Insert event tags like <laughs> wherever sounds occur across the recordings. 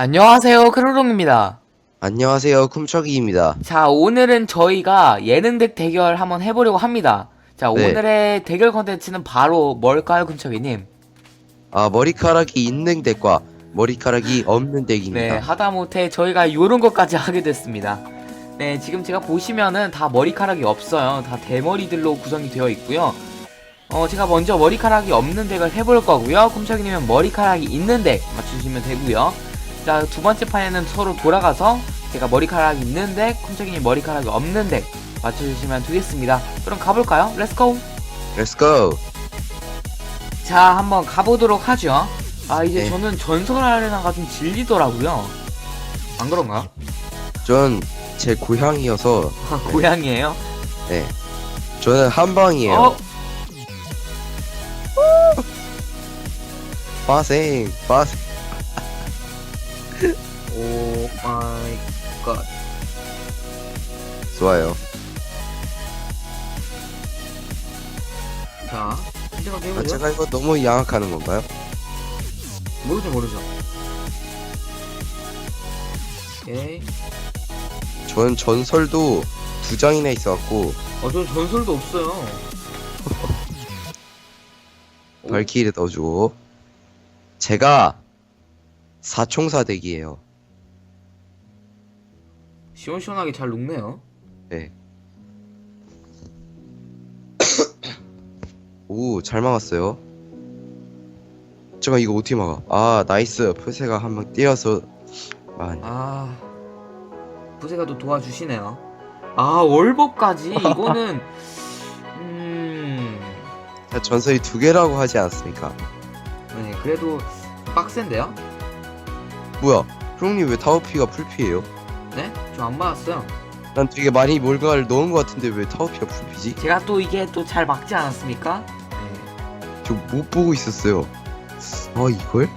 안녕하세요, 크로롱입니다. 안녕하세요, 쿰척이입니다. 자, 오늘은 저희가 예능덱 대결 한번 해보려고 합니다. 자, 네. 오늘의 대결 컨텐츠는 바로 뭘까요, 금척이님? 아, 머리카락이 있는 덱과 머리카락이 없는 네, 덱입니다. 하다못해 저희가 요런 것까지 <laughs> 하게 됐습니다. 네, 지금 제가 보시면은 다 머리카락이 없어요. 다 대머리들로 구성이 되어 있고요. 어, 제가 먼저 머리카락이 없는 덱을 해볼 거고요. 쿰척이님은 머리카락이 있는 덱 맞추시면 되고요. 자, 두 번째 판에는 서로 돌아가서 제가 머리카락이 있는 덱, 쿰척이님 머리카락이 없는 덱 맞춰주시면 되겠습니다. 그럼 가볼까요? 렛츠고! 렛츠고! 자, 한번 가보도록 하죠. 아, 이제 네. 저는 전설 아레나가 좀 질리더라고요. 안 그런가? 전 제 고향이어서, 고양이에요? 네. 저는 한방이에요. 어? 빠생, 빠생. 오 마이 갓. 좋아요. 자, 아. 제가 이거 너무 양악하는 건가요? 모르죠, 모르죠. 오케이. 전 전설도 두 장이나 있어갖고, 어, 저 전설도 없어요. <laughs> 오, 발키리 넣어주고. 제가 사총사 덱이에요. 시원시원하게 잘 녹네요. 네. <coughs> 오, 잘 막았어요. 잠깐 이거 어떻게 막아? 아, 나이스. 푸세가 한 방 뛰어서 아, 아, 부세가 또 도와주시네요. 아, 월법까지 이거는 <laughs> 음, 자, 전설이 두 개라고 하지 않았습니까? 네, 그래도 빡센데요? 뭐야? 프롱님 왜 타워피가 풀피예요? 네, 저안 맞았어요. 난 되게 많이 몰가를 넣은 것 같은데 왜 타워피가 풀피지? 제가 또 이게 또 잘 막지 않았습니까? 네. 저 못 보고 있었어요. 아, 이걸?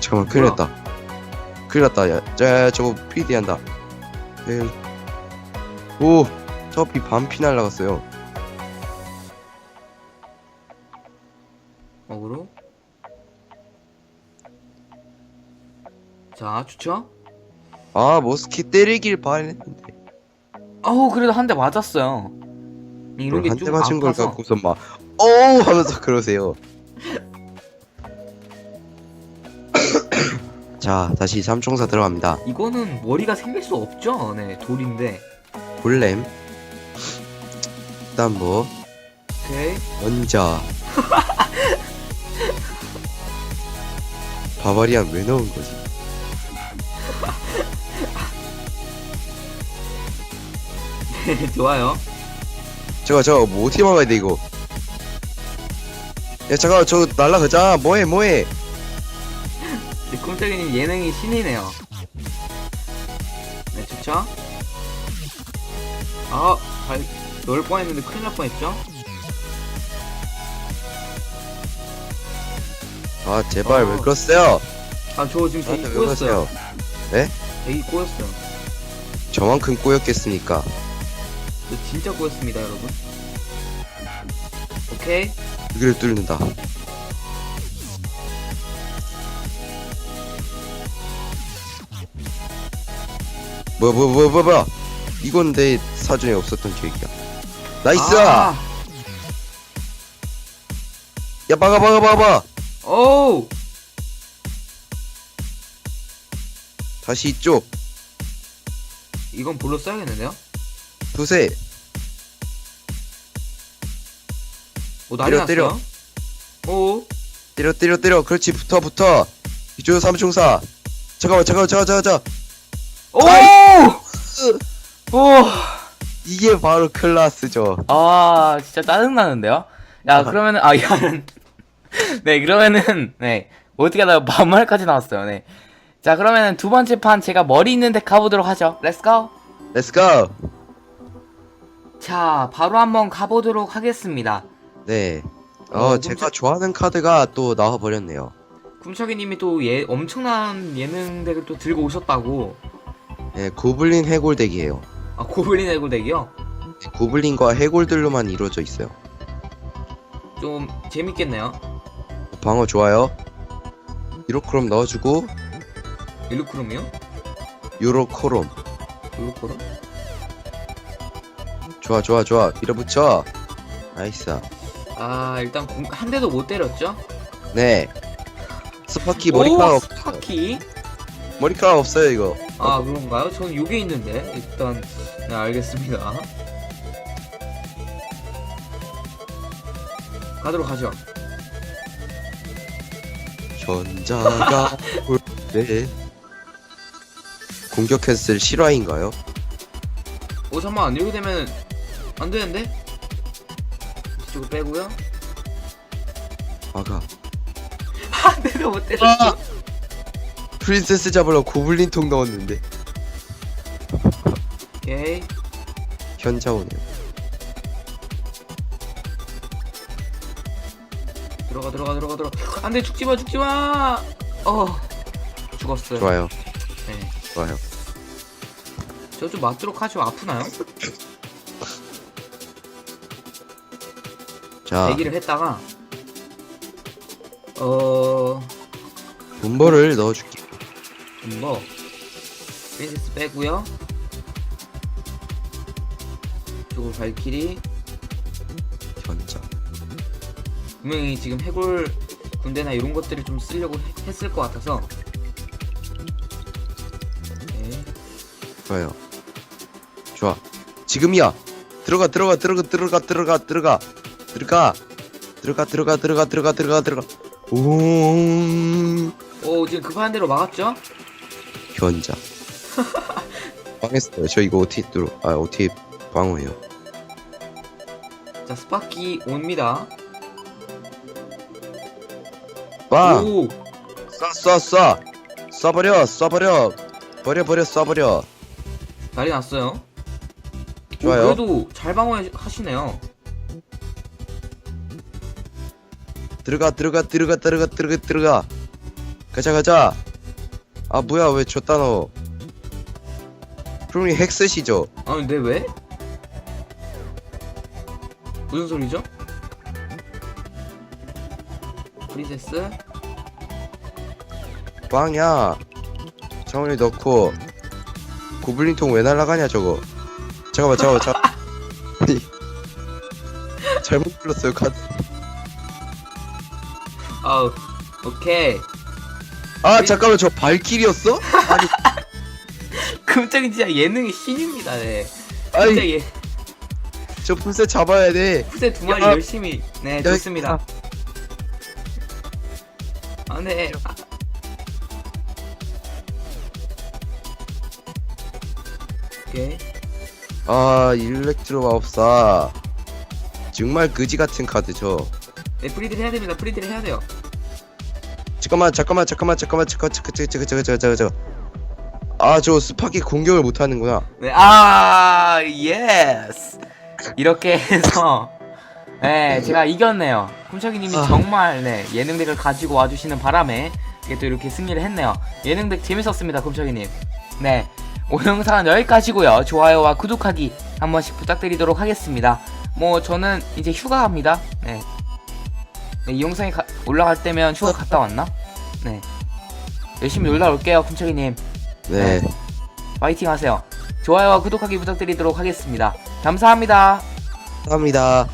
잠깐만, 큰일 뭐야? 났다. 큰일 났다. 야, 자, 저거 PD 한다. 네. 오, 타워피 반피 날라갔어요. 자, 좋죠? 아, 머스키 때리길 바랬는데. 어우, 그래도 한 대 맞았어요. 이런 게 한대 좀 맞은 걸 아파서. 갖고서 막, 어우! 하면서 그러세요. <coughs> 자, 다시 삼총사 들어갑니다. 이거는 머리가 생길 수 없죠? 네, 돌인데. 골렘. 일단 뭐, 오케이. 원자. <laughs> 바바리안 왜 넣은 거지? <laughs> 좋아요. 저거, 저거, 뭐 어떻게 막아야 돼, 이거? 야, 잠깐, 저거 날라가자. 뭐해, 뭐해? 네, 꼼짝이님 예능이 신이네요. 네, 좋죠? 아, 발, 넣을 뻔했는데 큰일 날 뻔했죠? 아, 제발, 어. 왜 그러세요? 아, 저 지금 저한테 대기 왜 꼬였어요. 그러세요? 대기 꼬였어요. 저만큼 꼬였겠습니까? 저 진짜 꼬였습니다, 여러분. 오케이. 여기를 뚫는다. 뭐야 뭐야 뭐야 뭐야 뭐야 이건 내 사전에 없었던 계획이야 나이스 아, 야 막아 막아 막아 오우! 다시 이쪽 이건 볼로 써야겠는데요? 두세 오, 난리 때려, 났어요. 오, 때려 때려 때려 그렇지 붙어 붙어 이쪽 삼총사 잠깐만 잠깐만 잠깐만 잠깐만 오! 오! 이게 바로 클라스죠 아, 진짜 짜증나는데요? 야, 그러면은, 아, 야. <laughs> 네, 그러면은, 네. 어떻게 하다가 반말까지 나왔어요, 네. 자, 그러면은 두 번째 판 제가 머리 있는데 가보도록 하죠. 렛츠고! 렛츠고 자, 바로 한번 가보도록 하겠습니다. 네 어, 어, 제가 저- 좋아하는 카드가 또 나와버렸네요 쿰척이 님이 또 예, 엄청난 예능 덱을 또 들고 오셨다고. 네 고블린 해골덱이에요 아, 고블린 해골 덱이요? 고블린과 해골들로만 이루어져 있어요 좀 재밌겠네요. 방어 좋아요 유로크롬 넣어주고 일루크롬이요? 유로코롬 일루크롬? 좋아 좋아 좋아. 밀어붙여. 나이스. 아 일단 공- 한 대도 못 때렸죠? 네. 스파키 머리카락 오 없, 스파키? 머리카락 없어요 이거. 아 그런가요? 저는 요게 있는데. 일단 네 알겠습니다. 가도록 하죠. 현자가 볼때 <laughs> 공격했을 실화인가요? 오 잠깐만. 이렇게 되면 안 되는데? 이쪽으로 빼고요? 아가. <laughs> 한 대도 못 때렸어. 프린세스 잡으러 고블린 통 넣었는데. 오케이. 현자 오네요. 들어가 들어가 들어가 들어가. 안 돼 죽지 마 죽지 마! 어. 죽었어요. 좋아요. 네. 좋아요. 저 좀 맞도록 하죠. 아프나요? <laughs> 자 대기를 했다가 어... 분벌을 넣어줄게. 좀뭐 프린세스 빼고요. 이쪽으로 발키리 현자. 분명히 지금 해골 군대나 이런 것들을 좀 쓰려고 해- 했을 것 같아서. 네. 좋아요. 좋아. 지금이야. 들어가 들어가 들어가 들어가 들어가 들어가 들어가. 들어가 들어가 들어가 들어가 들어가 들어가. 오 오 지금 급한 대로 막았죠? 현자 <laughs> 망했어요. 저 이거 OT 뚫어 아 OT 방어예요. 자 스파키 옵니다. 빵 오! 쏴 쏴 쏴! 쏴버려 쏴버려! 버려 버려 쏴버려! 난리 났어요. 좋아요. 오, 그래도 잘 방어하시네요 들어가 들어가 들어가 들어가 들어가 들어가. 가자 가자. 아 뭐야 왜 줬다 너? 그럼 핵쓰시죠? 아 근데 왜? 무슨 소리죠? 프린세스? 빵야. 창원이 넣고 고블린통 왜 날라가냐 저거. 잠깐만 잠깐만 잠깐만. <laughs> <laughs> 잘못 불렀어요 카드 아우 오케이. 아 잠깐만 저 발길이었어? 아니. <laughs> 금짝이 진짜 예능의 신입니다 네. 진짜 아니 예. 저 풀셋 잡아야 돼. 푸세 두 마리 야. 열심히. 네 야, 좋습니다. 아네. 오케이. 아 일렉트로 마법사. 정말 그지 같은 카드죠 네 프리딜 해야 됩니다. 프리딜 해야 돼요 잠깐만 잠깐만 잠깐만 잠깐만. 잠깐 잠깐 잠깐 잠깐 잠깐 잠깐 잠깐 아저 스파키 공격을 못 하는구나. 네 아 예스 이렇게 해서 네 제가 이겼네요. 쿰척이님이 아. 정말 네 예능덱을 가지고 와주시는 바람에 이게 또 이렇게 승리를 했네요. 예능덱 재밌었습니다 쿰척이님. 네 오늘 영상은 여기까지고요. 좋아요와 구독하기 한 번씩 부탁드리도록 하겠습니다. 뭐 저는 이제 휴가 갑니다. 네, 네, 이 영상이 가- 올라갈 때면 휴가 갔다 왔나? 네. 열심히 놀다 올게요 쿰척이님. 네. 파이팅 하세요. 좋아요와 구독하기 부탁드리도록 하겠습니다. 감사합니다. 감사합니다